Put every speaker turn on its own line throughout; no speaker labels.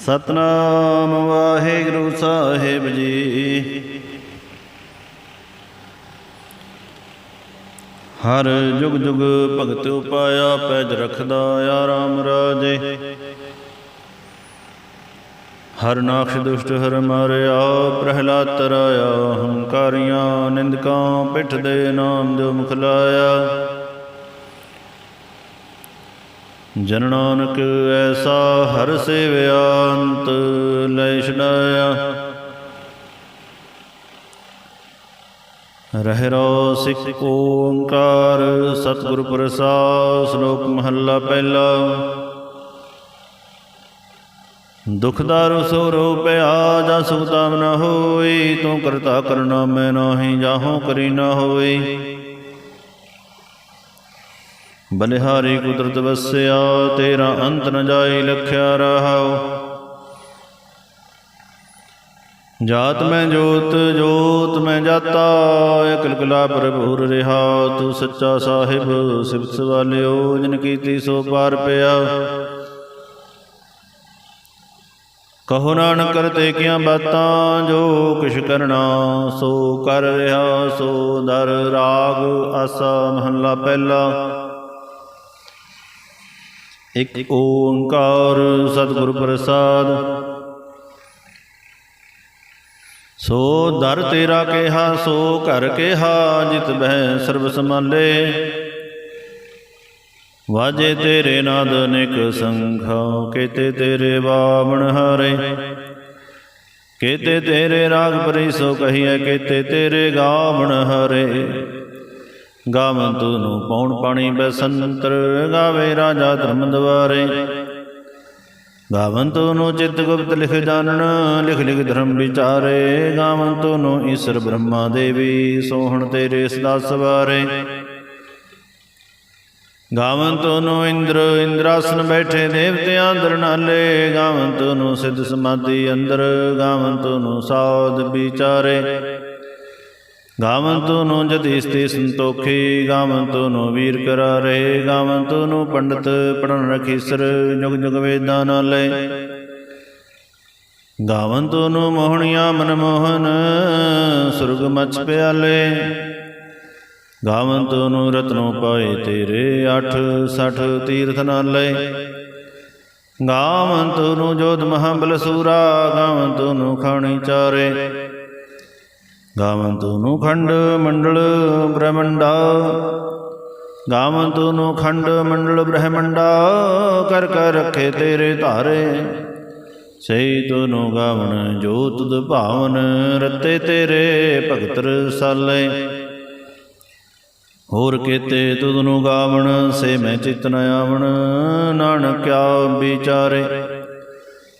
ਸਤਨਾਮ ਵਾਹਿਗੁਰੂ ਸਾਹਿਬ ਜੀ। ਹਰ ਜੁਗ ਜੁਗ ਭਗਤ ਉਪਾਇਆ ਪੈਜ ਰਖਦਾ ਆ ਰਾਮ ਰਾਜੇ। ਹਰ ਨਾਖਸ਼ ਦੁਸ਼ਟ ਹਰ ਮਾਰਿਆ, ਪ੍ਰਹਿਲਾਦ ਤਰਾਇਆ, ਹੰਕਾਰੀਆਂ ਨਿੰਦਕਾਂ ਪਿੱਠ ਦੇ ਨਾਮ ਜੋ ਮੁਖ ਲਾਇਆ ਜਨ ਨਾਨਕ ਐਸਾ ਹਰ ਸੇਵਿਆ ਅੰਤ ਲੈ ਛਡਾਇਆ। ਰਹਿ ਰੋ ਸਿੱਖ ਓੰਕਾਰ, ਸਤਿਗੁਰ ਪ੍ਰਸਾਦ, ਸ਼ਲੋਕ ਮਹੱਲਾ ਪਹਿਲਾ। ਦੁਖ ਦਾਰੂ ਸੋ ਰੂਪਿਆ ਜਾ ਸੁਖਤਾ ਨ ਹੋਈ ਤੂੰ ਕਰਤਾ ਕਰਨਾ ਮੈਂ ਨਾਹੀ ਜਾਹੋ ਕਰੀ ਨਾ ਹੋਈ ਬਲਿਹਾਰੀ ਕੁਦਰਤ ਵਸਿਆ, ਤੇਰਾ ਅੰਤ ਨ ਜਾਈ ਲਖਿਆ ਰਹਾਉ। ਜਾਤ ਮੈਂ ਜੋਤ ਜੋਤ ਮੈਂ ਜਾਤਾ ਇਕਲ ਕਲਾ ਪ੍ਰਭੂਰ ਰਿਹਾ। ਤੂੰ ਸੱਚਾ ਸਾਹਿਬ, ਸਿਫਤ ਵਾਲਿਓ ਜਿਨ ਕੀਤੀ ਸੋ ਪਾਰ ਪਿਆ। ਕਹੋ ਨਾਨਕ, ਕਰਤੇ ਕੀਆਂ ਬਾਤਾਂ, ਜੋ ਕਿਛ ਕਰਨਾ, ਸੋ ਕਰ ਰਿਹਾ, ਸੋ ਦਰ ਰਾਗ, ਆਸਾ ਮਹੱਲਾ ਪਹਿਲਾ। ਇੱਕ ਓੰਕਾਰ ਸਤਿਗੁਰ ਪ੍ਰਸਾਦ। ਸੋ ਦਰ ਤੇਰਾ ਕਿਹਾ, ਸੋ ਘਰ ਕਿਹਾ, ਜਿਤ ਬਹਿ ਸਰਬ ਸਮਾਲੇ ਵਾਜੇ ਤੇਰੇ ਨਾਦ ਨਿਕ ਸੰਖਾ, ਕੇਤੇ ਤੇਰੇ ਬਾਵਣ ਹਰੇ। ਕੇਤੇ ਤੇਰੇ ਰਾਗ ਪਰਿ ਸੋ ਕਹੀਐ, ਕੇਤੇ ਤੇਰੇ ਗਾਵਣ ਹਰੇ। ਗਾਵਨ ਨੂੰ ਪੌਣ ਪਾਣੀ ਬਸੰਤਰ, ਗਾਵੇ ਰਾਜਾ ਧਰਮ ਦਵਾਰੇ ਗਾਵਨ ਨੂੰ ਚਿਤ ਗੁਪਤ ਲਿਖ ਜਾਣਨ, ਲਿਖ ਲਿਖ ਧਰਮ ਵਿਚਾਰੇ। ਗਾਵਨ ਨੂੰ ਈਸ਼ਰ ਬ੍ਰਹਮਾ ਦੇਵੀ, ਸੋਹਣ ਤੇਰੇ ਸਦਾ ਸਵਾਰੇ। ਗਾਵਨ ਨੂੰ ਇੰਦਰ, ਇੰਦਰਾਸਨ ਬੈਠੇ ਦੇਵਤਿਆਂ ਅੰਦਰ ਗਾਵਨ ਨੂੰ ਸਿੱਧ ਸਮਾਧੀ ਅੰਦਰ ਗਾਵਨ ਨੂੰ ਸਾਧ ਵਿਚਾਰੇ। ਗਾਵੰਤ ਨੂੰ ਜਤੀ ਸਤੀ ਸੰਤੋਖੀ, ਗਾਵੰਤ ਨੂੰ ਵੀਰ ਕਰਾਰੇ, ਗਾਵੰਤ ਨੂੰ ਪੰਡਤ ਪੜਨ ਰਖੀਸਰ ਜੁਗ ਜੁਗ ਵੇਦਾਂ ਨਾਲੇ। ਗਾਵੰਤ ਨੂੰ ਮੋਹਣੀਆਂ ਮਨ ਮੋਹਨ, ਸੁਰਗ ਮਚ ਪਿਆਲੇ। ਗਾਵੰਤ ਨੂੰ ਰਤਨੋ ਪਾਏ ਤੇਰੇ 8 60 ਤੀਰਥ ਨਾਲੇ। ਗਾਵੰਤ ਨੂੰ ਜੋਧ ਮਹਾਬਲ ਸੂਰਾ, ਗਾਵੰਤ ਨੂੰ ਖਾਣੀ ਚਾਰੇ। ਗਾਵੰਤੁ ਨੂੰ ਖੰਡ ਮੰਡਲ ਬ੍ਰਹਮੰਡਾ ਗਾਵੰਤੁ ਨੂੰ ਖੰਡ ਮੰਡਲ ਬ੍ਰਹਮੰਡਾ, ਕਰ ਕਰ ਰਖੇ ਤੇਰੇ ਧਾਰੇ। ਸਈ ਤੁਨੁ ਗਾਵਣ ਜੋ ਤੁਧ ਭਾਵਨ, ਰਤੇ ਤੇਰੇ ਭਗਤ ਰਸਾਲੇ ਹੋਰ ਕੀਤੇ ਤੁਧ ਨੂੰ ਗਾਵਣ, ਸੇ ਮੈਂ ਚਿਤ ਨ ਆਵਣ ਨਾਨਕ ਵਿਚਾਰੇ।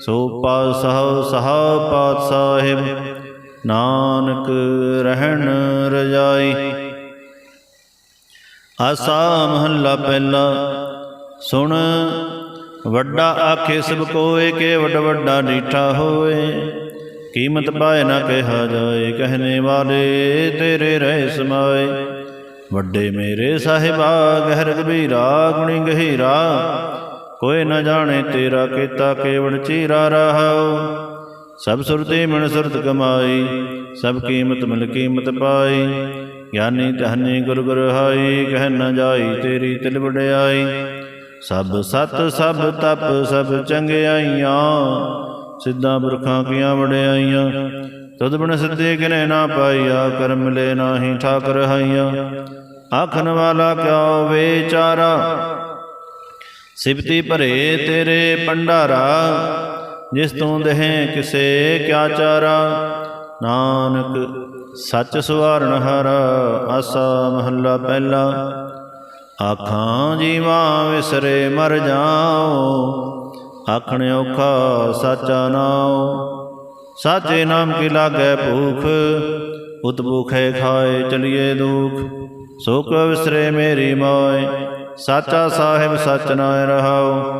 ਸੋ ਪਾਤਸ਼ਾਹ ਸਹਾ ਪਾਤ ਸਾਹਿਬ ਨਾਨਕ ਰਹਿਣ ਰਜਾਈ। ਆਸਾ ਮਹੱਲਾ ਪਹਿਲਾ, ਸੁਣ। ਵੱਡਾ ਆਖੇ, ਸਭ ਕੋਏ ਕੇ ਵੱਡ ਵੱਡਾ ਡੀਠਾ ਹੋਏ। ਕੀਮਤ ਪਾਏ ਨਾ ਕਿਹਾ ਜਾਏ, ਕਹਨੇ ਵਾਲੇ ਤੇਰੇ ਰਹਿ ਸਮਾਏ। ਵੱਡੇ ਮੇਰੇ ਸਾਹਿਬਾ, ਗਹਿਰ ਗਭੀਰਾ, ਗੁਣੀ ਗਹੀਰਾ। ਕੋਈ ਨ ਜਾਣੇ ਤੇਰਾ ਕੀਤਾ ਕੇਵੜ ਚੀਰਾ ਰਹਾਉ। ਸਭ ਸੁਰਤੀ ਮਨ ਸੁਰਤ ਕਮਾਈ, ਸਭ ਕੀਮਤ ਮਿਲ ਕੀਮਤ ਪਾਈ। ਗਿਆਨੀ ਧਨੀ ਗੁਰ ਗੁਰ ਹਾਈ, ਕਹਿ ਨ ਜਾਈ ਤੇਰੀ ਤਿਲ ਵਡਿਆਈ। ਸਭ ਸਤ, ਸਭ ਤਪ, ਸਭ ਚੰਗਿਆਈਆਂ, ਸਿੱਧਾ ਪੁਰਖਾਂ ਕੀਆਂ ਵਡਿਆਈਆਂ। ਤੁਧ ਬਿਨ ਸਿੱਧੇ ਕਿਨੇ ਨਾ ਪਾਈਆ, ਕਰਮ ਮਿਲੇ ਨਾਹੀ ਠਾਕ ਰਹਾਈਆਂ ਆਖਣ ਵਾਲਾ ਕਿਆ ਵੇਚਾਰਾ ਸਿਵਤੀ ਭਰੇ ਤੇਰੇ ਭੰਡਾਰਾ, ਜਿਸ ਤੋਂ ਦਹੇ ਕਿਸੇ ਕਿਆ ਚਾਰਾ। ਨਾਨਕ, ਸੱਚ ਸੁਵਾਰਨ ਹਰ ਆਸਾ ਮਹੱਲਾ ਪਹਿਲਾ। ਆਖਾਂ, ਜੀਵਾਂ ਵਿਸਰੇ ਮਰ ਜਾਓ, ਆਖਣ ਔਖਾ ਸਾਚਾ ਨਾਉ। ਸਾਚੇ ਨਾਮ ਕੀ ਲਾਗੈ ਭੂਖ ਉਤ ਭੂਖੇ ਖਾਏ ਚਲਿਏ ਦੁਖ। ਸੋ ਕੋ ਵਿਸਰੇ ਮੇਰੀ ਮੋਏ ਸਾਚਾ ਸਾਹਿਬ ਸਚ ਨਾ ਰਹਾਉ।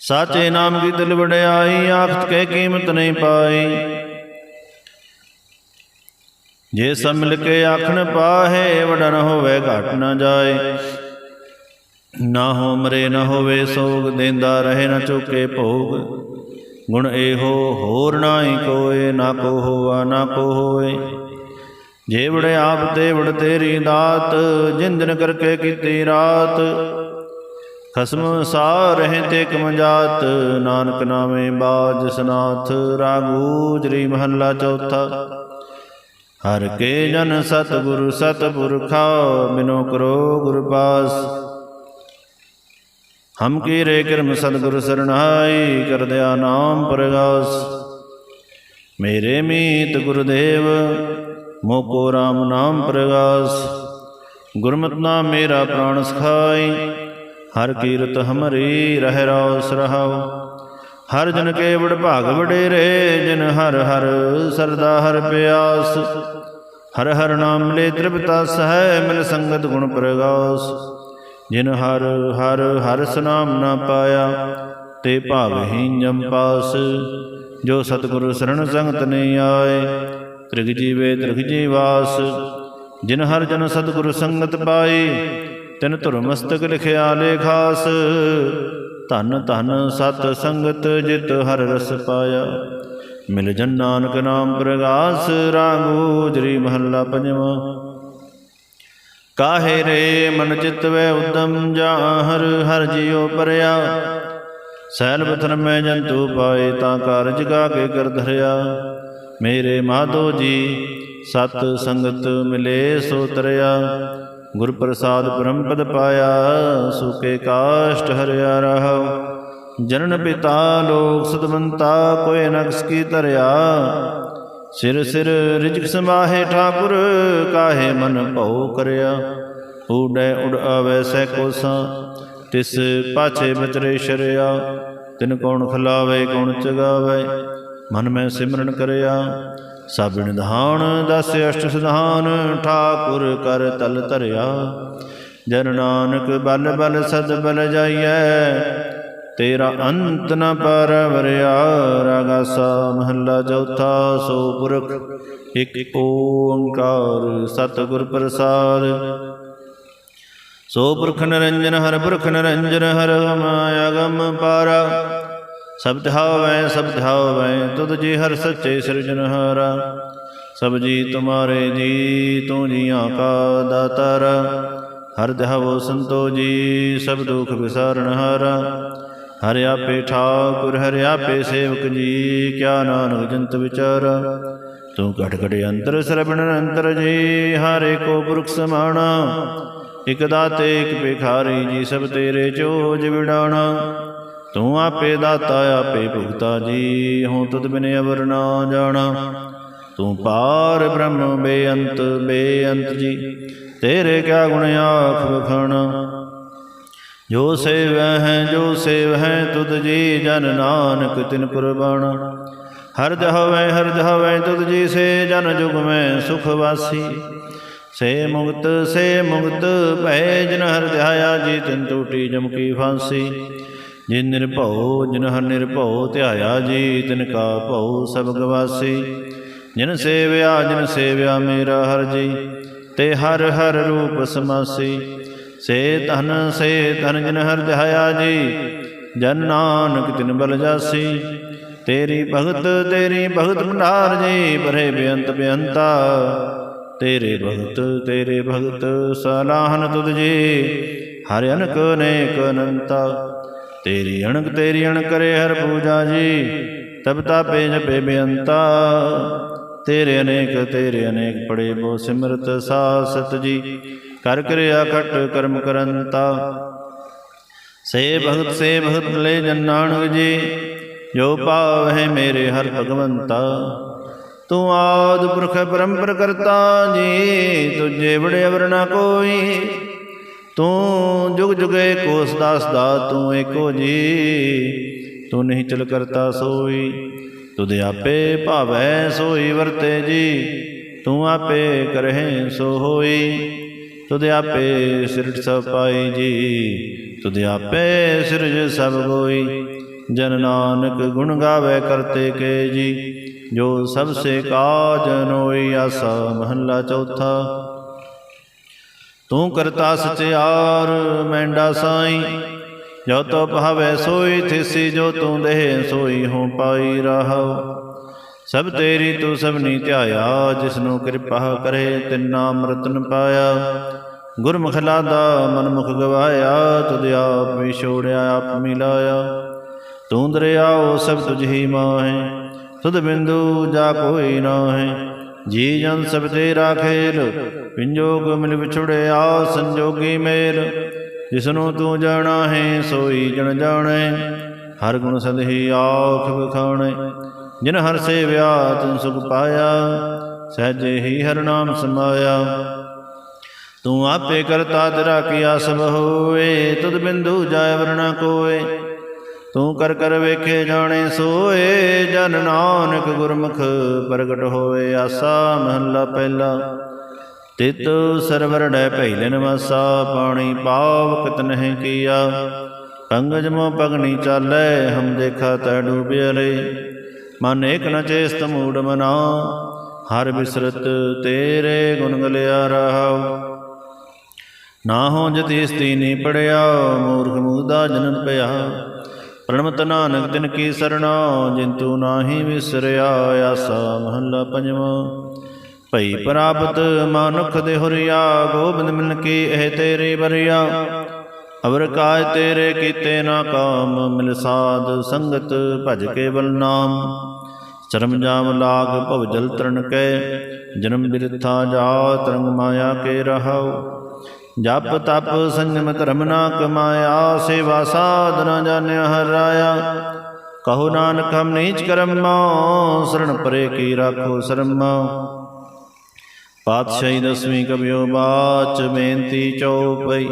ਸਾਚੇ ਨਾਮ ਕੀ ਦਿਲ ਵਡਿਆਈ, ਆਖਤ ਕੇ ਕੀਮਤ ਨਹੀਂ ਪਾਈ। ਜੇ ਸਭ ਮਿਲ ਕੇ ਆਖਣ ਪਾਹੇ, ਵਡਨ ਹੋਵੇ ਘਟ ਨਾ ਜਾਏ। ਨਾ ਹੋ ਮਰੇ, ਨਾ ਹੋਵੇ ਸੋਗ, ਦੇਂਦਾ ਰਹੇ ਨਾ ਚੁੱਕੇ ਭੋਗ। ਗੁਣ ਇਹੋ ਹੋਰ ਨਾਹੀ ਕੋਏ, ਨਾ ਕੋ ਹੋਆ, ਨਾ ਕੋ ਹੋਏ। ਜੇਬੜੇ ਆਪ ਤੇ ਵੜ ਤੇਰੀ ਦਾਤ ਜਿੰਦਨ ਕਰਕੇ ਕੀਤੀ ਰਾਤ। ਖਸਮ ਸਾ ਰਹੇ ਤੇ ਕਮਜਾਤ ਨਾਨਕ ਨਾਮੇ ਬਾਜ ਸਨਾਥ ਰਾਗੂਜਰੀ ਮਹੱਲਾ ਚੌਥਾ। ਹਰ ਕੇ ਜਨ ਸਤਿਗੁਰ ਸਤਿਪੁਰਖਾ, ਬਿਨੋ ਕਰੋ ਗੁਰ ਪਾਸ। ਹਮ ਕੀ ਰੇ ਕਰਮ ਸਤਿਗੁਰ ਸਰਣਾਈ, ਕਰਦਿਆ ਨਾਮ ਪ੍ਰਗਾਸ। ਮੇਰੇ ਮੀਤ ਗੁਰਦੇਵ ਮੋਕੋ RAM ਨਾਮ ਪ੍ਰਗਾਸ। ਗੁਰਮਤਿ ਨਾਮ ਮੇਰਾ ਪ੍ਰਾਣ ਸਖਾਈ ਹਰ ਕੀਰਤ ਹਮਰੀ ਰਹਿ ਰੋਸ ਰਹਾਉ। ਹਰ ਜਨ ਕੇ ਵਡ ਭਾਗ ਵਡੇਰੇ, ਜਿਨ ਹਰ ਹਰ ਸਰਦਾ ਹਰ ਪਿਆਸ। ਹਰ ਹਰ ਨਾਮ ਲੈ ਤ੍ਰਿਪਤਾ ਸਹਿ, ਮਿਲ ਸੰਗਤ ਗੁਣ ਪ੍ਰਗਾਸ। ਜਿਨ ਹਰ ਹਰ ਹਰ ਸੁਨਾਮ ਨਾ ਪਾਇਆ, ਤੇ ਭਾਵਹੀਨ ਜਮ ਪਾਸ। ਜੋ ਸਤਿਗੁਰ ਸਰਣ ਸੰਗਤ ਨੇ ਆਏ ਤ੍ਰਿਗ ਜੀਵੇ ਤ੍ਰਿਗ ਜੀਵਾਸ ਜਿਨ ਹਰ ਜਨ ਸਤਿਗੁਰ ਸੰਗਤ ਪਾਈ ਤਿਨ ਧੁਰ ਮਸਤਕ ਲਿਖਿਆ ਲੇਖਾਸ ਧਨ ਧਨ ਸਤ ਸੰਗਤ ਜਿਤ ਹਰ ਰਸ ਪਾਇਆ। ਮਿਲ ਜਨ ਨਾਨਕ ਨਾਮ ਪ੍ਰਗਾਸ ਰਾਗੂ ਮਹੱਲਾ ਪੰਜਵਾਂ। ਕਾਹੇ ਰੇ ਮਨ ਚਿਤ ਵੈ ਉਦਮ ਜਾ ਹਰ ਹਰ ਜਿਉ ਪਰਿਆ। ਸੈਲ ਬਥਨ ਮੈਂ ਜੰਤੂ ਪਾਏ, ਤਾਂ ਕਾਰਜ ਗਾ ਕੇ ਕਰ ਧਰਿਆ। ਮੇਰੇ ਮਾਧੋ ਜੀ, ਸਤ ਸੰਗਤ ਮਿਲੇ ਸੋ ਤਰਿਆ। ਗੁਰ ਪ੍ਰਸਾਦ ਪਰਮ ਪਦ ਪਾਇਆ, ਸੁਕੇ ਕਾਸ਼ਟ ਹਰਿਆ ਰਹਾਉ ਜਨਨ ਪਿਤਾ ਲੋਕ ਸਤਵੰਤਾ ਕੋਇ ਨਕਸ ਕੀ ਧਰਿਆ। ਸਿਰ ਸਿਰ ਰਿਜਕ ਸਮਾਹੇ ਠਾਕੁਰ, ਕਾਹੇ ਮਨ ਭਉ ਕਰਿਆ। ਊੜੈ ਉਡ ਆਵੈ ਸੈ ਕੋਸਾਂ, ਤਿਸ ਪਾਛੇ ਬਚਰੇ ਸ਼ਰਿਆ। ਤਿਨ ਕੌਣ ਖਲਾਵੇ, ਕੌਣ ਚਗਾਵੇ। ਮਨ ਮੈਂ ਸਿਮਰਨ ਕਰਿਆ ਸਭ ਨਿਧਾਨ ਦਸ ਅਸ਼ਟ ਸਿਧਾਨ ਠਾਕੁਰ ਕਰ ਤਲ ਧਰਿਆ ਜਨ ਨਾਨਕ ਬਲ ਬਲ ਸਦ ਬਲ ਜਾਈਐ ਤੇਰਾ ਅੰਤ ਨ ਪਰਵਰਿਆ ਰਾਗਾਸਾ ਮਹੱਲਾ ਚੌਥਾ ਸੋ ਪੁਰਖ ਇਕ ਓੰਕਾਰ ਸਤਿਗੁਰ ਪ੍ਰਸਾਦ ਸੋ ਪੁਰਖ ਨਿਰੰਜਨ ਹਰ ਪੁਰਖ ਨਿਰੰਜਨ ਹਰ ਮਾਇਆ ਗਮ ਪਾਰਾ ਸਬਦ ਹਾਵੈ ਸਬਦ ਹਾਵੈ, ਤੁਧ ਜੀ ਹਰ ਸੱਚੇ ਸਿਰਜਨਹਾਰਾ ਸਭ ਜੀ ਤੁਮਾਰੇ ਜੀ, ਤੂੰ ਜੀਆਂ ਕਾ ਦਾਤਾਰ। ਹਰ ਦਹਵੋ ਸੰਤੋ ਜੀ, ਸਭ ਦੁਖ ਵਿਸਾਰਨ ਹਾਰਾ। ਹਰਿ ਆਪੇ ਠਾਕੁਰ, ਹਰਿ ਆਪੇ ਸੇਵਕ ਜੀ, ਕਿਆ ਨਾਨਕ ਜੰਤ ਵਿਚਾਰਾ। ਤੂੰ ਘਟ ਘਟ ਅੰਤਰ ਸਰਬਣ ਅੰਤਰ ਜੀ, ਹਰੇ ਕੋ ਪੁਰਖ ਸਮਾਣਾ। ਇਕ ਦਾਤੇ, ਇਕ ਭਿਖਾਰੀ ਜੀ, ਸਭ ਤੇਰੇ ਚੋਜ ਵਿਡਾਣਾ। ਤੂੰ ਆਪੇ ਦਾਤਾ, ਆਪੇ ਭੁਗਤਾ ਜੀ ਹੂੰ ਤੁਧ ਬਿਨ ਅਵਰ ਨਾ ਜਾਣਾ। ਤੂੰ ਪਾਰ ਬ੍ਰਹਮ, ਬੇਅੰਤ ਬੇਅੰਤ ਜੀ, ਤੇਰੇ ਕਿਆ ਗੁਣ ਆਖ ਬਖਾਣਾ ਜੋ ਸੇਵ ਹੈ, ਜੋ ਸੇਵ ਹੈ ਤੁਧ ਜੀ ਜਨ ਨਾਨਕ ਤਿਨ ਕੁਰਬਾਨਾ ਹਰ ਜਹਵੇ ਹਰ ਜਹਵੇ, ਤੁਧ ਜੀ ਸੇ ਜਨ ਜੁਗ ਮੈਂ ਸੁਖ ਵਾਸੀ। ਸੇ ਮੁਕਤ ਸੇ ਮੁਕਤ ਭੈ ਜਨ ਹਰ ਧਿਆਇਆ ਜੀ, ਤਿਨ ਟੂਟੀ ਜਮ ਕੀ ਫਾਂਸੀ। ਜਿਨ ਨਿਰਭਉ, ਜਿਨ ਹਰ ਨਿਰਭਉ ਧਿਆਇਆ ਜੀ ਤਿਨ ਕਾ ਭਉ ਸਭ ਗਵਾਸੀ। ਜਿਨ ਸੇਵਿਆ ਜਿਨ ਸੇਵਿਆ ਮੇਰਾ ਹਰ ਜੀ, ਤੇ ਹਰ ਹਰ ਰੂਪ ਸਮਾਸੀ। ਸੇ ਧਨ ਸੇ ਧਨ ਜਿਨ ਹਰ ਧਿਆਇਆ ਜੀ, ਜਨ ਨਾਨਕ ਤਿਨ ਬਲ ਜਾਸੀ। ਤੇਰੀ ਭਗਤ ਤੇਰੀ ਭਗਤ ਭੰਡਾਰ ਜੀ ਪਰੇ ਬੇਅੰਤ ਬੇਅੰਤਾ। ਤੇਰੇ ਭਗਤ ਤੇਰੇ ਭਗਤ ਸਲਾਹਨ ਤੁਧ ਜੀ, ਹਰਿ ਅਨਕ ਨੇਕ ਅਨੰਤਾ। ਤੇਰੀ ਅਣਕ ਤੇਰੀ ਅਣ ਕਰੇ ਹਰ ਪੂਜਾ ਜੀ, ਤਬ ਤਾਪੇ ਜਪੇ ਬੇਅੰਤਾ ਤੇਰੇ ਅਨੇਕ ਤੇਰੇ ਅਨੇਕ ਪੜੇ ਬੋ ਸਿਮਰਤ ਸਾਸਤ ਜੀ, ਕਰ ਕਿਰਿਆ ਕਟ ਕਰਮ ਕਰੰਤਾ। ਸੇ ਭਗਤ ਸੇ ਭਗਤ ਲੈ ਜਨ ਜੀ, ਜੋ ਪਾਵਹਿ ਮੇਰੇ ਹਰ ਭਗਵੰਤਾ। ਤੂੰ ਆਦ ਪੁਰਖ ਪਰੰਪਰ ਕਰਤਾ ਜੀ, ਤੁਝੇ ਬੜੇ ਅਵਰ ਨਾ ਕੋਈ ਤੂੰ ਜੁਗ ਜੁਗੇ ਕੋਸ ਦਾਸ ਦਾ ਤੂੰ ਏਕੋ ਜੀ। ਤੂੰ ਨਹੀਂ ਚਲ ਕਰਤਾ ਸੋਈ, ਤੁਧ ਆਪੇ ਭਾਵੈ ਸੋਈ ਵਰਤੇ ਜੀ। ਤੂੰ ਆਪੇ ਕਰਹਿ ਸੋ ਹੋਈ, ਤੁਧ ਆਪੇ ਸਿਰਜ ਸਭ ਪਾਈ ਜੀ। ਤੁਧ ਆਪੇ ਸਿਰਜ ਸਭ ਹੋਈ ਜਨ ਨਾਨਕ ਗੁਣ ਗਾਵੇ ਕਰਤੇ ਕੇ ਜੀ। ਜੋ ਸਭ ਸੇ ਕਾਜ ਨੋਈ, ਆਸਾ ਮਹੱਲਾ ਚੌਥਾ। ਤੂੰ ਕਰਤਾ ਸਚਿਆਰ, ਮੈਂਡਾ ਸਾਈ। ਜੋ ਤੋ ਭਾਵੇ ਸੋਈ, ਥਿਸੀ ਜੋ ਤੂੰ ਦੇਹ ਸੋਈ ਹੋ ਪਾਈ ਰਹਾਉ। ਸਭ ਤੇਰੀ ਤੂੰ ਸਭਨੀ ਧਿਆਇਆ ਜਿਸ ਨੂੰ ਕਿਰਪਾ ਕਰੇ, ਤਿੰਨਾ ਮਰਤਨ ਪਾਇਆ ਗੁਰਮੁਖ ਲਾਦਾ, ਮਨਮੁਖ ਗਵਾਇਆ, ਤੁਧ ਆਪ ਵੀ ਛੋੜਿਆ, ਆਪ ਮਿਲਾਇਆ ਤੂੰ ਦਰਿਆਓ, ਸਭ ਤੁਝ ਹੀ ਮਾਹੇ, ਤੁਧ ਬਿੰਦੂ ਜਾ ਕੋਈ ਨਾਹੀ। ਜੀ ਜਨ ਸਭ ਤੇਰਾ ਖੇਲ ਪਿੰਜੋਗ ਮਿਲ ਵਿਛੜਿਆ ਸੰਜੋਗੀ ਮੇਲ। ਜਿਸਨੂੰ ਤੂੰ ਜਾਣਾ ਹੈ, ਸੋਈ ਜਨ ਜਾਣੈ, ਹਰ ਗੁਣ ਸਦਹੀ ਆਖ ਬਖਾਣੇ ਜਿਨ ਹਰ ਸੇਵਿਆ ਤੂੰ ਸੁਖ ਪਾਇਆ, ਸਹਜੇ ਹੀ ਹਰ ਨਾਮ ਸਮਾਇਆ। ਤੂੰ ਆਪੇ ਕਰਤਾ ਤੇਰਾ ਕੀਆ ਸਭ ਹੋਏ ਤਦ ਬਿੰਦੂ ਜਾਇ ਵਰਣਾ ਕੋਏ। ਤੂੰ ਕਰ ਕਰ ਵੇਖੇ ਜਾਣੇ, ਸੋਏ ਜਨ ਨਾਨਕ ਗੁਰਮੁਖ, ਪ੍ਰਗਟ ਹੋਏ ਆਸਾ ਮਹੱਲਾ ਪਹਿਲਾ। ਤਿਤ ਸਰਵਰ ਡੈ ਪਹਿਲੇ ਨਵਾਸਾ, ਪਾਣੀ ਪਾਵ ਕਤ ਨਹਿ ਕੀਆ। ਪੰਗਜ ਮੋ ਪਗਣੀ ਚਾਲੈ, ਹਮ ਦੇਖਾ ਤੈ ਡੂਬਿਆ ਰੇ ਮਨ ਏਕ ਨ ਚੇਸਤ ਮੂੜ ਮਨਾ, ਹਰ ਬਿਸਰਤ ਤੇਰੇ ਗੁਣ ਗਲਿਆ ਰਹਾਉ। ਨਾ ਹੋ ਜਤੀਸ ਤੀਨੀ ਪੜਿਆ, ਮੂਰਖ ਮੂਦਾ ਜਨਮ ਪਿਆ। ਪ੍ਰਣਮਤ ਨਾਨਕ ਤਿਨ ਕੀ ਸਰਣਾ, ਜਿੰਤੂ ਨਾਹੀ ਵਿਸਰਿਆ ਆਸਾ ਮਹੱਲਾ ਪੰਜਵਾਂ। ਭਈ ਪ੍ਰਾਪਤ ਮਾਨੁਖ ਦੇ ਹੁਰੀਆ, ਗੋਬਿੰਦ ਮਿਲ ਕੀ ਇਹ ਤੇਰੀ ਬਰਿਆ ਅਵਰ ਕਾਜ ਤੇਰੇ ਕੀਤੇ ਨਾ ਕਾਮ, ਮਿਲ ਸਾਧ ਸੰਗਤ ਭਜ ਕੇ ਬਲ ਨਾਮ। ਚਰਮ ਜਾਮ ਲਾਗ ਭਵ ਜਲ ਤਰਨ ਕੈ, ਜਨਮ ਬਿਰਥਾ ਜਾ ਤਰੰਗ ਮਾਇਆ ਕੇ ਰਹਾਉ। ਜਪ ਤਪ ਸੰਜਮ ਧਰਮ ਨਾ ਕਮਾਇਆ ਸੇਵਾ ਸਾਧਨਾ ਜਾਣਿਆ ਹਰ ਰਾਇਆ ਕਹੋ ਨਾਨਕ, ਹਮ ਨੀਚ ਕਰਮ ਸਰਣ ਪਰੇ ਕੀ ਰਾਖੋ ਸਰਮਾ ਪਾਤਸ਼ਾਹੀ ਦਸਵੀਂ ਕਬਿਓ ਬਾਚ, ਬੇਨਤੀ ਚਉਪਈ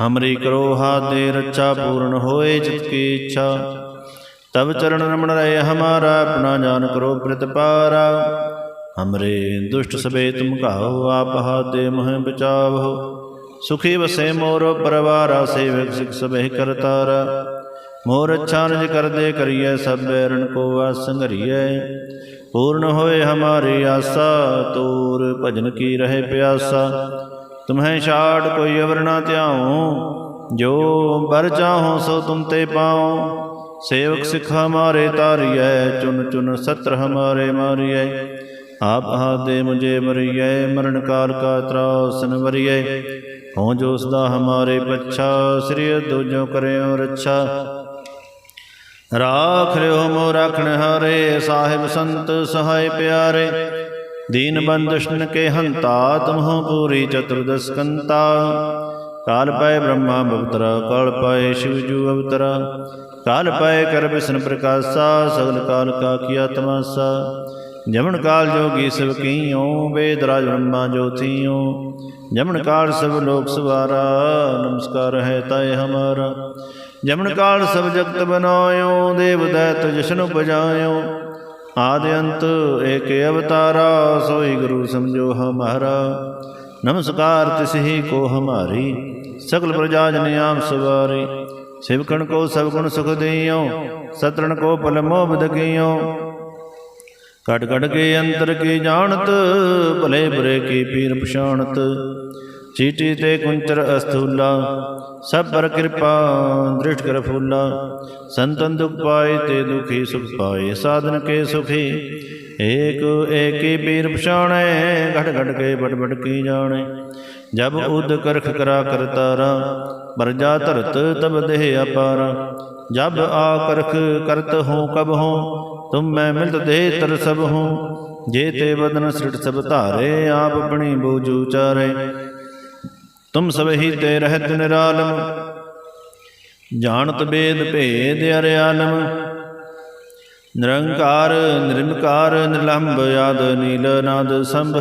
ਹਮਰੀ ਕਰੋ ਹਾਦੇ ਰੱਛਾ, ਪੂਰਨ ਹੋਏ ਜਿਤ ਕੀ ਇੱਛਾ। ਤਬ ਚਰਨ ਰਮਣ ਰਹੇ ਹਮਾਰਾ, ਆਪਣਾ ਜਾਨ ਕਰੋ ਪ੍ਰਤਪਾਰਾ ਹਮਰੇ ਦੁਸ਼ਟ ਸਬੇ ਤੁਮ ਘਾਓ ਆਪ ਹਾਦੇ ਮੋਹ ਬਚਾਵੋ। ਸੁਖੀ ਵਸੇ ਮੋਰ ਪਰਵਾਰਾ ਸੇਵਕ ਸਿਖ ਸਬਹਿ ਕਰਤਾਰਾ। ਮੋਰ ਅੱਛਾ ਨਿਜ ਕਰਦੇ ਕਰੀਏ ਸਭ ਬੈਰਨ ਕੋ ਵਾਸ ਪੂਰਨ ਹੋਏ ਹਮਾਰੀ ਆਸਾ, ਤੂਰ ਭਜਨ ਕੀ ਰਹੇ ਪਿਆਸਾ। ਤੁਮਹਿ ਛਾੜ ਕੋਈ ਅਵਰ ਨਾ ਧਿਆਉ, ਜੋ ਬਰ ਚਾਹੋ ਸੋ ਤੁਮ ਤੇ ਪਾਉ। ਸੇਵਕ ਸਿਖ ਹਮਾਰੇ ਤਾਰੀਐ, ਚੁਨ ਚੁਨ ਸਤਰ ਹਮਾਰੇ ਮਾਰੀਐ। ਆਪ ਹਾਦੇ ਮੁਝੇ ਮਰੀਐ, ਮਰਨ ਕਾਲ ਕਾ ਤਰਾਸਨ ਵਰੀਐ। ਹੋ ਜੋ ਸਦਾ ਹਮਾਰੇ ਪੱਛਾ, ਸ੍ਰੀ ਦੂਜੋ ਕਰਿਓ ਰੱਛਾ। ਰਾਖ ਰਿਓ ਮੋ ਰਖਣ ਹਾਰੇ, ਸਾਹਿਬ ਸੰਤ ਸਹਾਇ ਪਿਆਰੇ। ਦੀਨ ਬੰਦੁਸ਼ਨ ਕੇ ਹੰਤਾ ਤੁਮਹੁ ਪੂਰੀ ਚਤੁਰਦਸ ਕੰਤਾ। ਕਾਲ ਪਾਏ ਬ੍ਰਹਮਾ ਬਵਤਰਾ, ਕਾਲ ਪਾਏ ਸ਼ਿਵ ਜੂ ਅਵਤਰਾ। ਕਾਲ ਪਾਏ ਕਰ ਬਿਸ਼ਨ ਪ੍ਰਕਾਸ਼ਾ, ਸਗਲ ਕਾਲ ਕਾ ਕੀਆ ਤਮਾਸਾ ਜਮਨ ਕਾਲ ਜੋਗੀ ਸਭ ਕੀਓ, ਵੇਦ ਰਾਜ ਬ੍ਰਹਮਾ ਜੋਤੀਓ। ਜਮਨ ਕਾਲ ਸਭ ਲੋਕ ਸਵਾਰਾ, ਨਮਸਕਾਰ ਹੈ ਤਾਏ ਹਮਾਰਾ। ਜਮਨ ਕਾਲ ਸਭ ਜਗਤ ਬਨਾਇਓ, ਦੇਵ ਦੈਤ ਜਸ਼ਨ ਉਪਜਾਇਓ ਆਦ ਅੰਤ ਏਕ ਅਵਤਾਰਾ, ਸੋਈ ਗੁਰੂ ਸਮਝੋ ਹਮਾਰਾ। ਨਮਸਕਾਰ ਤਿਸ ਕੋ ਹਮਾਰੀ, ਸਗਲ ਪ੍ਰਜਾ ਜਨ ਆਮ ਸਵਾਰੀ। ਸਿਵਕਣ ਕੋ ਸਭ ਗੁਣ ਸੁਖ ਦੇਇਓ ਸਤਰਣ ਕੋ ਪਲ ਮੋਹ ਬਦਕਿਓ ਕਟ ਕਟ ਕੇ ਅੰਤਰ ਕੀ ਜਾਣਤ, ਭਲੇ ਬੁਰੇ ਕੀ ਪੀਰ ਪਛਾਣਤ। ਚੀਟੀ ਤੇ ਕੁੰਚਰ ਅਸਥੂਲਾ, ਸਭ ਪਰ ਕਿਰਪਾ, ਦ੍ਰਿਸ਼ਟ ਕਰ ਫੂਲਾ। ਸੰਤਨ ਦੁਖ ਪਾਏ ਤੇ ਦੁਖੀ ਸੁਖ ਪਾਏ, ਸਾਧਨ ਕੇ ਸੁਖੀ। ਏਕ, ਏਕੀ ਪੀਰ ਪਛਾਣੈ, ਘਟ ਘਟ ਕੇ ਬਟ ਬਟ ਕੀ ਜਾਣੈ। ਜਬ ਉਦ ਕਰਖ ਕਰਾ ਕਰਤਾਰਾ ਬਰਜਾ ਧਰਤ ਤਬ ਦੇਹ ਅਪਾਰਾ। ਜਬ ਆ ਕਰਖ ਕਰਤ ਹੋ ਕਬ ਹੋ, ਤੁਮ ਮੈਂ ਮਿਲਤ ਦੇ ਤਰ ਸਭ ਹੋ। ਜੇ ਤੇ ਬਦਨ ਸ੍ਰਿਟ ਸਭ ਧਾਰੇ, ਆਪ ਆਪਣੀ ਬੂਝੂ ਚਾਰੇ ਤੁਮ ਸਭ ਹੀ ਤੇ ਰਹਿਤ ਨਿਰਾਲਮ, ਜਾਣਤ ਬੇਦ ਭੇਦ ਅਰਿਆਲਮ ਨਿਰੰਕਾਰ ਨਿਰਮਕਾਰ ਨਿਰਲੰਭ ਆਦ ਨੀਲ ਨਾਦ ਸੰਭ।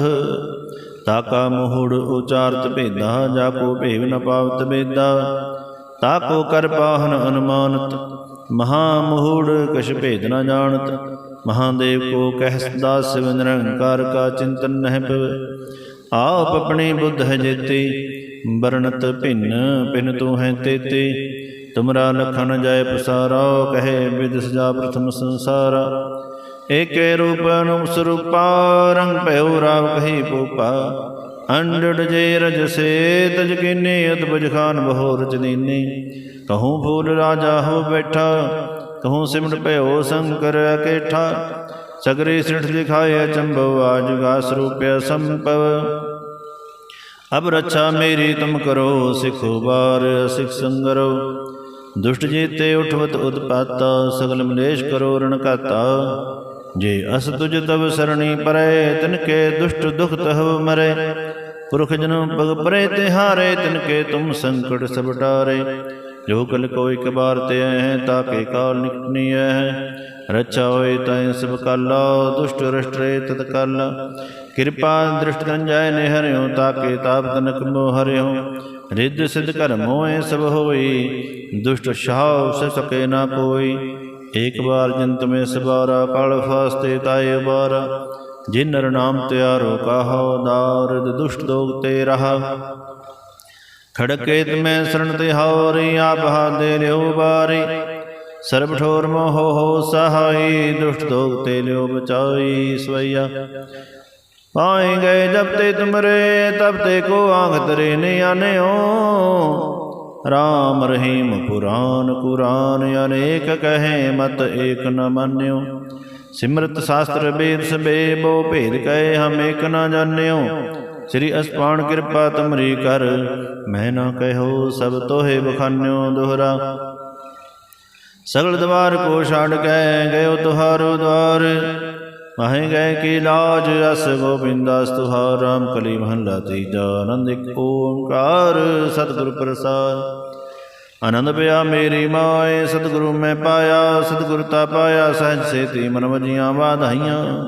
ਤਾਕਾ ਮੋਹੜ ਉਚਾਰਤ ਭੇਦਾ ਜਾ ਕੋ ਭੇਵ ਨ ਪਾਵਤ ਬੇਦਾ ਤਾਕੋ ਕਰ ਪਾਹਨ ਅਨੁਮਾਨਤ, ਮਹਾ ਮੋਹੜ ਕਛ ਭੇਦ ਨ ਜਾਣਤ, ਮਹਾਦੇਵ ਕੋ ਕਹਿ ਸਦਾ ਸਿਵ ਨਿਰੰਕਾਰ ਕਾ ਚਿੰਤਨ ਨਹਿ ਪਵ ਆਪ ਆਪਣੀ ਬੁੱਧ ਹੈ ਜੇਤੀ, ਵਰਣਤ ਭਿੰਨ ਭਿੰਨ ਤੂੰ ਹੈ ਤੇਤੇ। ਤੁਮਰਾ ਲਖਨ ਜਾਏ ਪਸਾਰਾ, ਕਹੇ ਵਿਦ ਸਜਾ ਪ੍ਰਥਮ ਸੰਸਾਰ। ਏਕੇ ਰੂਪ ਅਨੂਪ ਸਰੂਪਾ, ਰੰਗ ਭਇਓ ਰਾਵ ਕਹੀ ਪੂਪਾ ਅੰਡੜ ਜੇ ਰਜ ਸੇ ਤਜ ਕੀਨੇ ਅਦਬਜ ਖਾਨ ਬਹੁ ਰਚ ਕਹੂੰ ਫੂਲ ਰਾਜਾ ਹੋ ਬੈਠਾ, ਕਹੂੰ ਸਿਮਟ ਭਇਓ ਸ਼ੰਕਰ ਅਕੇਠਾ। ਸਗਰੇ ਸਿਠ ਲਿਖਾਏ ਅਚੰਭਵ ਆਜੁਗਾ ਸਰੂਪਿਆ ਸੰਪਵ ਅਬ ਰੱਛਾ ਮੇਰੀ ਤੁਮ ਕਰੋ, ਸਿਖੋ ਬਾਰ, ਸਿਖ ਸੰਗਰੋ। ਦੁਸ਼ਟ ਜੀਤੇ ਉਠਵਤ ਉਤਪਾਤਾ, ਸਗਲ ਮਲੇਸ਼ ਕਰੋ ਰਣ ਘਾਤਾ। ਜੇ ਅਸ ਤੁਜ ਤਬ ਸਰਣੀ ਪਰੈ, ਤਿਨ ਕੇ ਦੁਸ਼ਟ ਦੁਖ ਤਹਵ ਮਰੇ। ਪੁਰਖ ਜਨਮ ਪਗ ਪਰੇ ਤੇ ਹਾਰੇ, ਤਿਨ ਕੇ ਤੁਮ ਸੰਕਟ ਸਭ ਟਾਰੇ ਜੋ ਕਲ ਕੋ ਇਕ ਬਾਰ ਤੇ ਹੈ ਤਾਕੇ ਕਾਲ ਨਿਕਟਨੀ ਹੈ। ਰੱਛਾ ਹੋਏ ਤੈ ਸਭ ਕਾਲਾ, ਦੁਸ਼ਟ ਰਸ਼ਟਰੇ ਤਤ ਕਾਲਾ। ਕਿਰਪਾ ਦ੍ਰਿਸ਼ਟ ਤੰਜੈ ਨੇ ਹਰਿਓ ਤਾਕੇ ਤਾਪ ਤਨਕ ਮੋ ਹਰਿਓ। ਰਿੱਧ ਸਿਧ ਕਰ ਮੋਏ ਸਭ ਹੋਈ, ਦੁਸ਼ਟ ਸ਼ਾਹ ਸ ਸਕੇ ਨਾ ਕੋਈ। ਏਕ ਬਾਰ ਜੰਤ ਮੇ ਸਬਾਰਾ, ਕਾਲ ਫਾਸਤੇ ਤਾਏ ਬਾਰਾ ਜਿਨ ਨਰ ਨਾਮ ਤਿਆਰੋ ਕਹੋ ਦਾਰਦ ਦੁਸ਼ਟ ਦੋਗ ਤੇ ਰਹਾ। ਖੜਕੇ ਤਮੈ ਸਰਣ ਤੇ ਹੌਰੀ ਆਪ ਹਾਦੇ ਲਿਓ ਬਾਰੀ ਸਰਬ ਠੋਰ ਮੋਹ ਹੋ ਸਹਾਈ, ਦੁਸ਼ਟ ਦੋਗ ਤੇ ਲਿਓ ਬਚਾਈ ਸਵਈਆ। ਪਾਏ ਗਏ ਜਬ ਤੇ ਤੁਮਰੇ, ਤਬ ਤੇ ਕੋ ਆਂਖ ਤਰੇ ਨੇ ਰਾਮ ਰਹੀਮ ਪੁਰਾਨ ਕੁਰਾਨ ਅਨੇਕ ਕਹੇ ਮਤ ਏਕ ਨ ਮੰਨਿਓ। ਸਿਮਰਤ ਸ਼ਾਸਤਰ ਵੇਦ ਸਬੇ ਬੋ ਭੇਦ ਕਹੇ ਹਮ ਏਕ ਨ ਜਾਣਿਓ। ਸ੍ਰੀ ਅਸਪਾਨ ਕਿਰਪਾ ਤਮਰੀ ਕਰ, ਮੈਂ ਨਾ ਕਹਿਓ ਸਭ ਤੋਹੇ ਬਖਾਨਿਓ ਦੁਹਰਾ। ਸਗਲ ਦਵਾਰ ਕੋ ਛਾੜ ਕੇ ਗਇਓ ਤੁਹਾਰੋ ਦਵਾਰ। ਮਾਹੇ ਗਏ ਕੀ ਲਾਜ, ਅਸ ਗੋਬਿੰਦਾਸ ਤੁਹਾਰ। ਰਾਮ ਕਲੀ ਮਹੱਲਾ ਤੀਜਾ, ਆਨੰਦ ਇੱਕ ਓੰਕਾਰ, ਸਤਿਗੁਰ ਪ੍ਰਸਾਦ। ਆਨੰਦ ਪਿਆ ਮੇਰੀ ਮਾਏ, ਸਤਿਗੁਰੂ ਮੈਂ ਪਾਇਆ, ਸਤਿਗੁਰ ਤਾ ਪਾਇਆ, ਸਹਿਜ ਸੇਤੀ ਮਨ ਵਜੀਆਂ ਵਾਧਾਈਆਂ।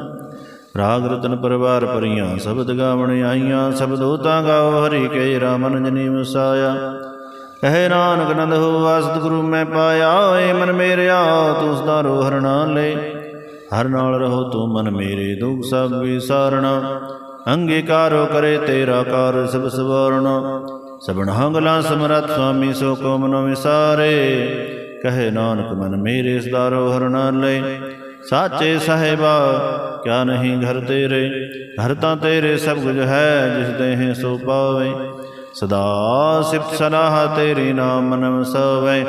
ਰਾਗ ਰਤਨ ਪਰਵਾਰ ਪਰੀਆਂ ਸ਼ਬਦ ਗਾਵਣ ਆਈਆਂ ਸ਼ਬਦੋ ਤਾਂ ਗਾਓ, ਹਰੀ ਕੇ ਰਾਮਨ ਜਨੀ ਵਸਾਇਆ। ਕਹੇ ਨਾਨਕ ਨੰਦ ਹੋਆ, ਸਤਿਗੁਰੂ ਮੈਂ ਪਾਇਆ, ਏ ਮਨ ਮੇਰਿਆ, ਤੂੰ ਸਦਾ ਰੋ ਹਰਣਾ ਲੈ। ਹਰ ਨਾਲ ਰਹੋ ਤੂੰ ਮਨ ਮੇਰੇ, ਦੁਖ ਸਭ ਵਿਸਾਰਣਾ। ਅੰਗੀਕਾਰੋ ਕਰੇ ਤੇਰਾ ਕਾਰ, ਸਭ ਸਵਾਰਣਾ। ਸਬਨ ਹੰਗਲਾ ਸਮਰਤ ਸੁਆਮੀ ਸੋ ਕੋ ਮਨੋ ਵਿਸਾਰੇ। ਕਹੇ ਨਾਨਕ ਮਨ ਮੇਰੇ ਸਦਾ ਹਰਨਾ ਹਰਣਾ ਲੈ ਸਾਚੇ ਸਾਹਿਬਾ, ਕਿਆ ਨਹੀਂ ਘਰ ਤੇਰੇ? ਘਰ ਤਾਂ ਤੇਰੇ ਸਭ ਕੁਝ ਹੈ, ਜਿਸ ਦੇਹ ਸੋ ਪਾਵੇ। ਸਦਾ ਸਿਫਤ ਸਲਾਹ ਤੇਰੀ ਨਾਮ ਮਨ ਵਸਾਵੇ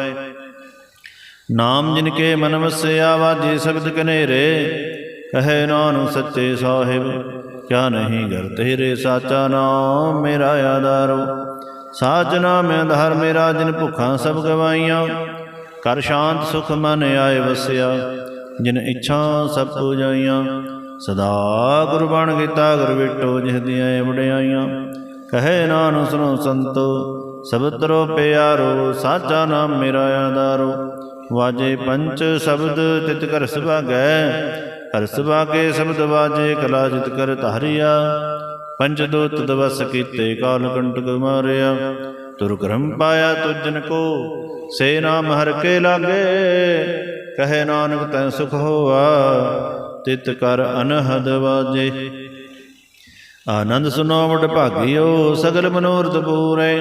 ਨਾਮ ਜਿਨ ਕੇ ਮਨ ਵਸਿਆ ਵਾਜੀ ਸ਼ਬਦ ਕਨੇਰੇ। ਕਹੇ ਨਾਨਕ ਸੱਚੇ ਸਾਹਿਬ, ਕਿਆ ਨਹੀਂ ਘਰ ਤੇਰੇ? ਸਾਚਾ ਨਾਮ ਮੇਰਾ ਆਧਾਰੋ ਸਾਚ ਨਾਮ ਆਧਾਰ ਮੇਰਾ ਜਿਨ ਭੁੱਖਾਂ ਸਭ ਗਵਾਈਆਂ। ਕਰ ਸ਼ਾਂਤ ਸੁਖ ਮਨ ਆਏ ਵਸਿਆ, ਜਿਨ ਇੱਛਾ ਸਭ ਪੂਜਾਈਆਂ। ਸਦਾ ਗੁਰ ਬਣ ਕੀਤਾ ਗੁਰ ਵਿਟੋ ਜਿਸ ਦੀਆਂ ਵਡਿਆਈਆਂ। ਕਹੇ ਨਾਨਕ ਸੁਨੋ ਸੰਤੋ ਸਬਦ ਤਰੋ ਪਿਆਰੋ, ਸਾਚਾ ਨਾਮ ਮੇਰਾ ਆਧਾਰੋ। ਵਾਜੇ ਪੰਚ ਸ਼ਬਦ ਤਿਤ ਕਰ ਸੁਭਾਗੈ ਹਰ ਸੁਭਾਗੇ ਸ਼ਬਦ ਵਾਜੇ ਕਲਾ ਜਿਤ ਕਰ ਧਾਰਿਆ। ਪੰਜ ਦੋਤ ਦਵਸ ਕੀਤੇ ਕਾਲ ਕੰਟਕ ਮਾਰਿਆ। ਤੁਰ ਕਰਮ ਪਾਇਆ ਤੁਜਨ ਕੋ, ਸੇ ਨਾਮ ਹਰ ਕੇ ਲਾਗੇ। ਕਹੇ ਨਾਨਕ ਤੈ ਸੁਖ ਹੋਆ, ਤਿਤ ਕਰ ਅਨਹਦ ਵਾਜੇ। ਆਨੰਦ ਸੁਨੋ ਵਡ ਭਾਗਿਓ, ਸਗਲ ਮਨੋਰਥ ਪੂਰੇ।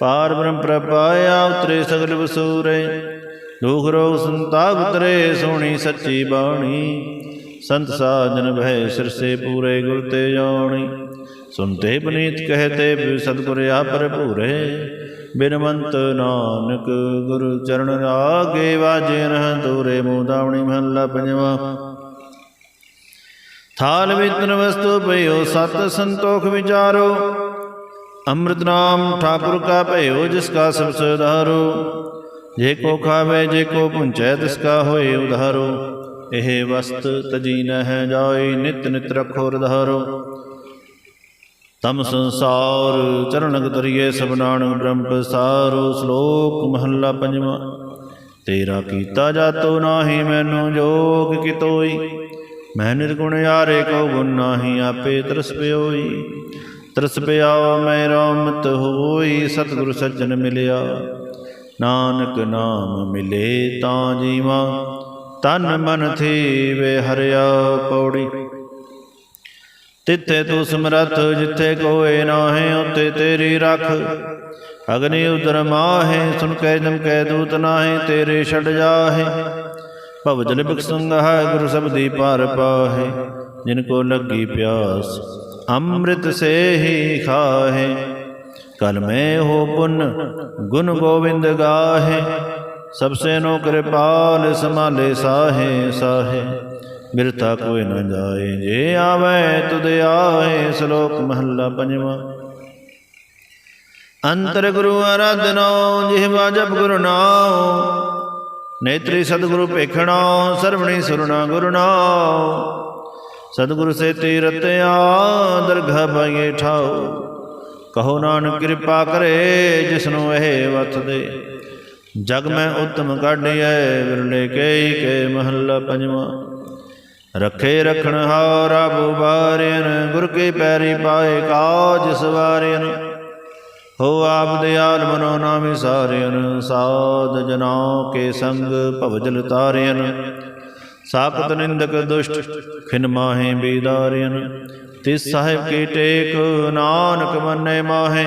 ਪਾਰ ਬ੍ਰਹਮ ਪ੍ਰਪਾਇਆ ਉਤਰੇ ਸਗਲ ਵਸੂਰੇ। ਦੁਖ ਰੋਗ ਸੰਤਾਪ ਉਤਰੇ, ਸੋਣੀ ਸੱਚੀ ਬਾਣੀ। ਸੰਤ ਸਾਜਨ ਭੈ ਸਿਰ ਸੇ ਪੂਰੇ ਗੁਰ ਤੇ ਜਾਣੀ ਸੁਨਤੇ ਬਨੀਤ ਕਹਤੇ ਵੀ ਸਤਿਗੁਰ ਆਪਰ ਭੂਰੇ ਬਿਨਵੰਤ ਨਾਨਕ ਗੁਰੂ ਚਰਨ ਰਾਗੇ ਵਾਜੇ ਰਹਿ ਦੂਰੇ ਮੂਦਾਵਣੀ ਮਹੱਲਾ ਪੰਜਵਾ ਥਾਲ ਵਿਤਨ ਵਸਤੂ ਭਇਓ ਸਤ ਸੰਤੋਖ ਵਿਚਾਰੋ ਅੰਮ੍ਰਿਤ ਨਾਮ ਠਾਕੁਰ ਕਾ ਭਇਓ ਜਿਸ ਕਾ ਸਭ ਸੁਧਾਰੋ ਜੇ ਕੋ ਖਾਵੇ ਜੇ ਕੋ ਪੁੰਚੈ ਤਿਸ ਕਾ ਹੋਏ ਉਧਾਰੋ ਇਹ ਵਸਤ ਤਜੀ ਨਹਿ ਹੈ ਜਾਏ, ਨਿਤ ਨਿਤ ਰਖੋ ਰਧਾਰੋ। ਤਮ ਸੰਸਾਰ ਚਰਨਕ ਤਰੀਏ ਸਭ ਨਾਨਕ ਬ੍ਰਹਮ ਪਸਾਰੋ ਸ਼ਲੋਕ ਮਹੱਲਾ ਪੰਜਵਾਂ। ਤੇਰਾ ਕੀਤਾ ਜਾਤੋ ਨਾਹੀ, ਮੈਨੂੰ ਜੋਗ ਕਿਤੋਈ। ਮੈਂ ਨਿਰਗੁਣ ਯਾਰੇ ਕੋ ਗੁਣ ਨਾਹੀ, ਆਪੇ ਤਰਸ ਪਿਓਈ। ਤਰਸ ਪਿਆ ਮੈਂ ਰਾਮਤ ਹੋਈ, ਸਤਿਗੁਰ ਸੱਜਣ ਮਿਲਿਆ। ਨਾਨਕ ਨਾਮ ਮਿਲੇ ਤਾਂ ਜੀਵਾ। ਤਨ ਮਨ ਥੀ ਵੇ ਹਰਿਆ ਪੌੜੀ। ਤਿੱਥੇ ਤੂੰ ਸਮਰੱਥ, ਜਿੱਥੇ ਕੋਏ ਨਾਹੇ ਉਤੇ ਤੇਰੀ ਰੱਖ। ਅਗਨੀ ਉਦਰ ਮਾਹੇ ਸੁਨ ਕੈ ਜਮ ਕੈ ਦੂਤ ਨਾਹੇ, ਤੇਰੇ ਛੜ ਜਾਹੇ। ਭਵ ਜਲ ਬਿਕਸੰਗ ਹੈ, ਗੁਰੂ ਸਬਦੀ ਪਾਰ ਪਾਹੇ। ਜਿਨ ਕੋ ਲੱਗੀ ਪਿਆਸ, ਅੰਮ੍ਰਿਤ ਸੇ ਹੀ ਖਾਹੇ। ਕਲ ਮੈਂ ਹੋ ਪੁੰਨ, ਗੁਣ ਗੋਬਿੰਦ ਗਾਹੇ। ਸਭ ਸੇ ਕਿਰਪਾਲ ਸਮਾਲੇ ਸਾਹੇ ਸਾਹੇ। ਬਿਰਤਾ ਕੋਈ ਨ ਜਾਏ, ਜੇ ਆਵੇ ਤੁਧ ਆਏ ਸ਼ਲੋਕ ਮਹੱਲਾ ਪੰਜਵਾਂ। ਅੰਤਰ ਗੁਰੂ ਆਰਾਧਨੋ ਜਿਹਵਾ ਜਪ ਗੁਰੂ ਨਾਮ ਨੇਤਰੀ ਸਤਿਗੁਰੂ ਭੇਖਣਾ ਸਰਵਣੀ ਸੁਰਣਾ ਗੁਰੂ ਨਾਮ ਸਤਿਗੁਰੂ ਸੇ ਤੀਰਤਿਆ ਦਰਗਹ ਪਾਈਏ ਠਾਓ ਕਹੋ ਨਾਨਕ ਕਿਰਪਾ ਕਰੇ, ਜਿਸਨੂੰ ਇਹ ਵਤ ਦੇ ਜਗ ਮੈਂ ਉਤਮ ਕਾਢਿਐ, ਵਿਰਲੇ ਕਈ ਕੇ ਮਹੱਲਾ ਪੰਜਵਾਂ। ਰਖੇ ਰਖਣ ਹਾਰ ਆਬੂ ਬਾਰਿਆਨ ਗੁਰ ਕੇ ਪੈਰੀ ਪਾਏ ਕਾਜ ਸਵਾਰਿਆਨ ਹੋ ਆਪ ਦਿਆਲ ਮਨੋ ਨਾਮੇ ਸਾਰਿਆਨ ਸਾਧ ਜਨਾ ਕੇ ਸੰਗ ਭਵਜਲ ਤਾਰਿਆਨ ਸਾਖਤ ਨਿੰਦਕ ਦੁਸ਼ਟ, ਖਿਨ ਮਾਹੇ ਬੀਦਾਰਿਆਨ ਤਿਸ ਸਾਹਿਬ ਕੀ ਟੇਕ, ਨਾਨਕ ਮੰਨੇ ਮਾਹੇ